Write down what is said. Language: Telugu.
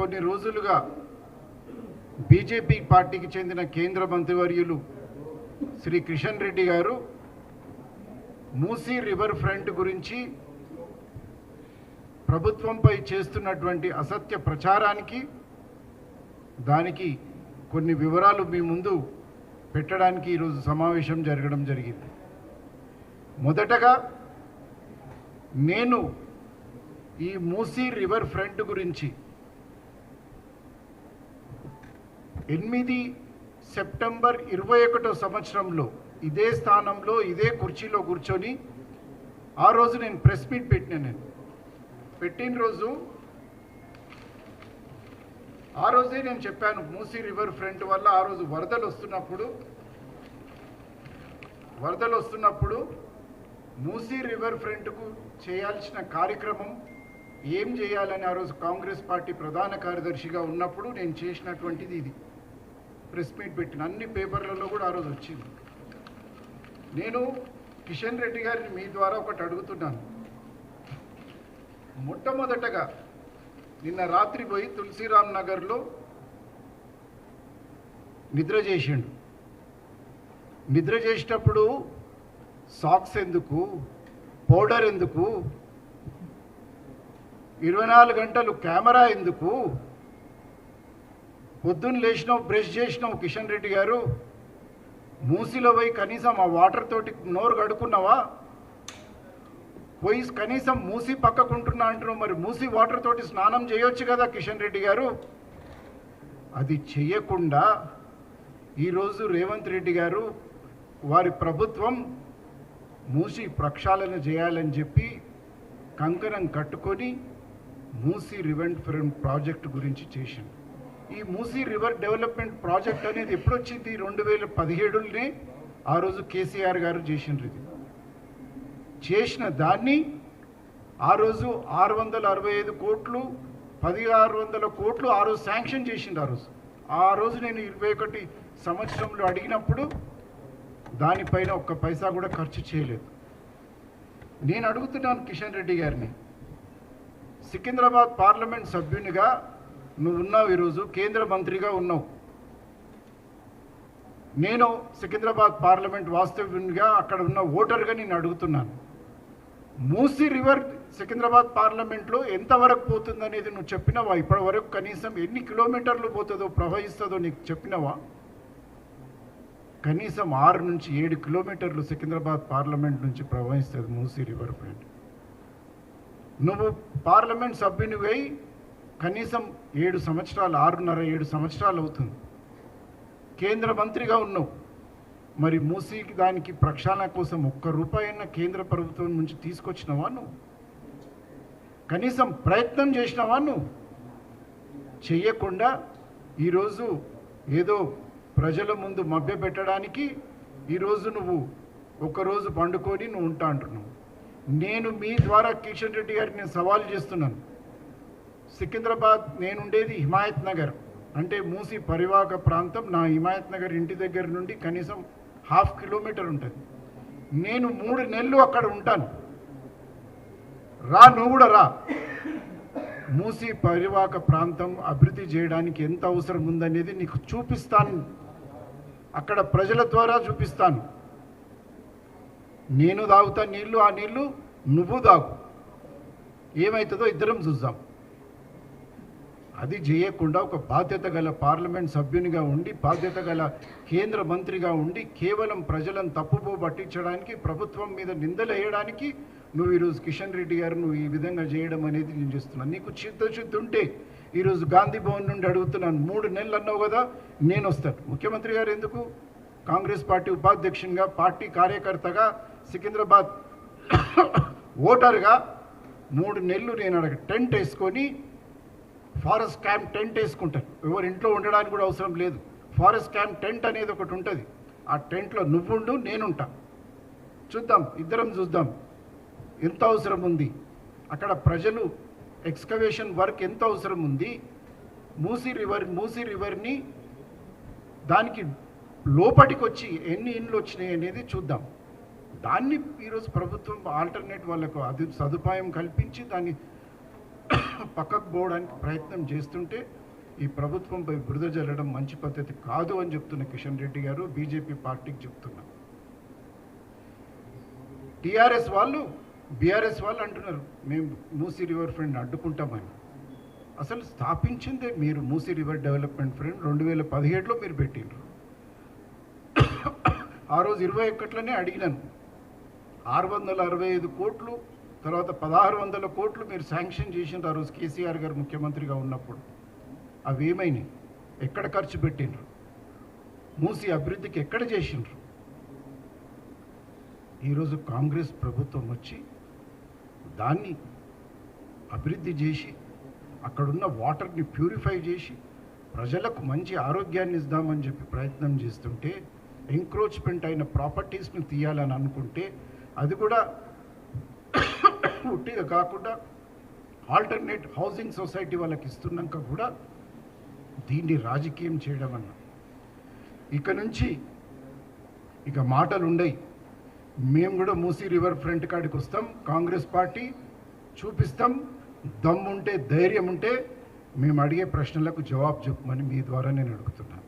కొన్ని రోజులుగా బీజేపీ పార్టీకి చెందిన కేంద్ర మంత్రివర్యులు శ్రీ కిషన్ రెడ్డి గారు మూసీ రివర్ ఫ్రంట్ గురించి ప్రభుత్వంపై చేస్తున్నటువంటి అసత్య ప్రచారానికి దానికి కొన్ని వివరాలు మీ ముందు పెట్టడానికి ఈరోజు సమావేశం జరగడం జరిగింది. మొదటగా నేను ఈ మూసీ రివర్ ఫ్రంట్ గురించి ఎనిమిది సెప్టెంబర్ ఇరవై ఒకటో సంవత్సరంలో ఇదే స్థానంలో ఇదే కుర్చీలో కూర్చొని ఆ రోజు నేను ప్రెస్ మీట్ పెట్టిన నేను. పెట్టిన రోజు ఆ రోజే నేను చెప్పాను మూసీ రివర్ ఫ్రంట్ వల్ల ఆ రోజు వరదలు వస్తున్నప్పుడు వరదలు వస్తున్నప్పుడు మూసీ రివర్ ఫ్రంట్కు చేయాల్సిన కార్యక్రమం ఏం చేయాలని ఆ రోజు కాంగ్రెస్ పార్టీ ప్రధాన కార్యదర్శిగా ఉన్నప్పుడు నేను చేసినటువంటిది ఇది. ప్రెస్ మీట్ పెట్టిన అన్ని పేపర్లలో కూడా ఆ రోజు వచ్చింది. నేను కిషన్ రెడ్డి గారిని మీ ద్వారా ఒకటి అడుగుతున్నాను. మొట్టమొదటగా నిన్న రాత్రి పోయి తులసిరామ్ నగర్లో నిద్ర చేసిండు. నిద్ర చేసేటప్పుడు సాక్స్ ఎందుకు? పౌడర్ ఎందుకు? ఇరవై నాలుగు గంటలు కెమెరా ఎందుకు? పొద్దున్న లేచినావు బ్రష్ చేసినావు కిషన్ రెడ్డి గారు. మూసిలో పోయి కనీసం ఆ వాటర్ తోటి నోరు కడుక్కున్నావా? పోయి కనీసం మూసి పక్కకుంటున్నా అంటున్నావు మరి. మూసి వాటర్ తోటి స్నానం చేయొచ్చు కదా కిషన్ రెడ్డి గారు. అది చెయ్యకుండా ఈరోజు రేవంత్ రెడ్డి గారు వారి ప్రభుత్వం మూసి ప్రక్షాళన చేయాలని చెప్పి కంకణం కట్టుకొని మూసి రివెంట్ ఫ్రంట్ ప్రాజెక్ట్ గురించి చేసింది ఈ మూసీ రివర్ డెవలప్మెంట్ ప్రాజెక్ట్ అనేది ఎప్పుడు వచ్చింది రెండు వేల పదిహేడులోనే ఆ రోజు కేసీఆర్ గారు చేసిండ్రు ఇది. చేసిన దాన్ని ఆ రోజు ఆరు వందల అరవై ఐదు కోట్లు పదిహారు వందల కోట్లు ఆ రోజు శాంక్షన్ చేసిండు ఆ రోజు. ఆ రోజు నేను ఇరవై ఒకటి సంవత్సరంలో అడిగినప్పుడు దానిపైన ఒక్క పైసా కూడా ఖర్చు చేయలేదు. నేను అడుగుతున్నాను కిషన్ రెడ్డి గారిని సికింద్రాబాద్ పార్లమెంట్ సభ్యునిగా నువ్వున్నావు ఈరోజు కేంద్ర మంత్రిగా ఉన్నావు. నేను సికింద్రాబాద్ పార్లమెంట్ వాస్తవ్యునిగా అక్కడ ఉన్న ఓటర్గా నేను అడుగుతున్నాను. మూసీ రివర్ సికింద్రాబాద్ పార్లమెంట్లో ఎంతవరకు పోతుంది అనేది నువ్వు చెప్పినావా? ఇప్పటి వరకు కనీసం ఎన్ని కిలోమీటర్లు పోతుందో ప్రవహిస్తుందో నీకు చెప్పినావా? కనీసం ఆరు నుంచి ఏడు కిలోమీటర్లు సికింద్రాబాద్ పార్లమెంట్ నుంచి ప్రవహిస్తుంది మూసీ రివర్ ఫ్రంట్ నువ్వు పార్లమెంట్ సభ్యునివై కనీసం ఏడు సంవత్సరాలు ఆరున్నర ఏడు సంవత్సరాలు అవుతుంది. కేంద్ర మంత్రిగా ఉన్నావు. మరి మూసీకి దానికి ప్రక్షాళన కోసం ఒక్క రూపాయన్న కేంద్ర ప్రభుత్వం నుంచి తీసుకొచ్చినవా నువ్వు? కనీసం ప్రయత్నం చేసినవా నువ్వు? చెయ్యకుండా ఈరోజు ఏదో ప్రజల ముందు మభ్యపెట్టడానికి ఈరోజు నువ్వు ఒకరోజు పండుకొని నువ్వు ఉంటా అంటున్నావు. నేను మీ ద్వారా కిషన్ రెడ్డి గారికి నేను సవాల్ చేస్తున్నాను. సికింద్రాబాద్ నేనుండేది హిమాయత్ నగర్. అంటే మూసి పరివాహక ప్రాంతం. నా హిమాయత్ నగర్ ఇంటి దగ్గర నుండి కనీసం హాఫ్ కిలోమీటర్ ఉంటుంది. నేను మూడు నెలలు అక్కడ ఉంటాను. రా నువ్వు కూడా రా. మూసి పరివాహక ప్రాంతం అభివృద్ధి చేయడానికి ఎంత అవసరం ఉందనేది నీకు చూపిస్తాను. అక్కడ ప్రజల ద్వారా చూపిస్తాను. నేను తాగుతా నీళ్ళు ఆ నీళ్ళు నువ్వు తాగు ఏమవుతుందో ఇద్దరం చూద్దాం. అది చేయకుండా ఒక బాధ్యత గల పార్లమెంట్ సభ్యునిగా ఉండి బాధ్యత గల కేంద్ర మంత్రిగా ఉండి కేవలం ప్రజలను తప్పుపో పట్టించడానికి ప్రభుత్వం మీద నిందలు వేయడానికి నువ్వు ఈరోజు కిషన్ రెడ్డి గారు నువ్వు ఈ విధంగా చేయడం అనేది నేను చేస్తున్నాను. నీకు చిత్తశుద్ధి ఉంటే ఈరోజు గాంధీ భవన్ నుండి అడుగుతున్నాను. మూడు నెలలు అన్నావు కదా నేను వస్తాను. ముఖ్యమంత్రి గారు ఎందుకు? కాంగ్రెస్ పార్టీ ఉపాధ్యక్షునిగా పార్టీ కార్యకర్తగా సికింద్రాబాద్ ఓటర్గా మూడు నెలలు నేను అడగ టెంట్ వేసుకొని ఫారెస్ట్ క్యాంప్ టెంట్ వేసుకుంటారు. ఎవరు ఇంట్లో ఉండడానికి కూడా అవసరం లేదు. ఫారెస్ట్ క్యాంప్ టెంట్ అనేది ఒకటి ఉంటుంది. ఆ టెంట్లో నువ్వుండు నేనుంటా. చూద్దాం ఇద్దరం చూద్దాం. ఎంత అవసరం ఉంది? అక్కడ ప్రజలు ఎక్స్కవేషన్ వర్క్ ఎంత అవసరం ఉంది? మూసీ రివర్ మూసీ రివర్ని దానికి లోపటికి వచ్చి ఎన్ని ఇండ్లు వచ్చినాయి అనేది చూద్దాం. దాన్ని ఈరోజు ప్రభుత్వం ఆల్టర్నేట్ వాళ్ళకు అది సదుపాయం కల్పించి దాన్ని పక్కకు పోవడానికి ప్రయత్నం చేస్తుంటే ఈ ప్రభుత్వంపై బురద జల్లడం మంచి పద్ధతి కాదు అని చెప్తున్న కిషన్ రెడ్డి గారు బీజేపీ పార్టీకి చెప్తున్నా టీఆర్ఎస్ వాళ్ళు బీఆర్ఎస్ వాళ్ళు అంటున్నారు మేము మూసీ రివర్ ఫ్రంట్ అడ్డుకుంటామని. అసలు స్థాపించిందే మీరు మూసీ రివర్ డెవలప్మెంట్ ఫ్రంట్ రెండు వేల పదిహేడులో మీరు పెట్టిండ్రు. ఆ రోజు ఇరవై ఒక్కట్లోనే అడిగినాను. ఆరు వందల అరవై ఐదు కోట్లు తర్వాత పదహారు వందల కోట్లు మీరు శాంక్షన్ చేసిండ్రు ఆ రోజు కేసీఆర్ గారు ముఖ్యమంత్రిగా ఉన్నప్పుడు. అవి ఏమైనాయి? ఎక్కడ ఖర్చు పెట్టిండ్రు? మూసి అభివృద్ధికి ఎక్కడ చేసిండ్రు? ఈరోజు కాంగ్రెస్ ప్రభుత్వం వచ్చి దాన్ని అభివృద్ధి చేసి అక్కడున్న వాటర్ని ప్యూరిఫై చేసి ప్రజలకు మంచి ఆరోగ్యాన్ని ఇద్దామని చెప్పి ప్రయత్నం చేస్తుంటే ఎంక్రోచ్మెంట్ అయిన ప్రాపర్టీస్ని తీయాలని అనుకుంటే అది కూడా ఉట్టిగా కాకుండా ఆల్టర్నేట్ హౌసింగ్ సొసైటీ వాళ్ళకి ఇస్తున్నాక కూడా దీన్ని రాజకీయం చేయడం అన్న. ఇక నుంచి ఇక మాటలు ఉండయి మేము కూడా మూసీ రివర్ ఫ్రంట్ కాడికి వస్తాం. కాంగ్రెస్ పార్టీ చూపిస్తాం. దమ్ముంటే ధైర్యం ఉంటే మేము అడిగే ప్రశ్నలకు జవాబు చెప్పమని మీ ద్వారా నేను అడుగుతున్నాను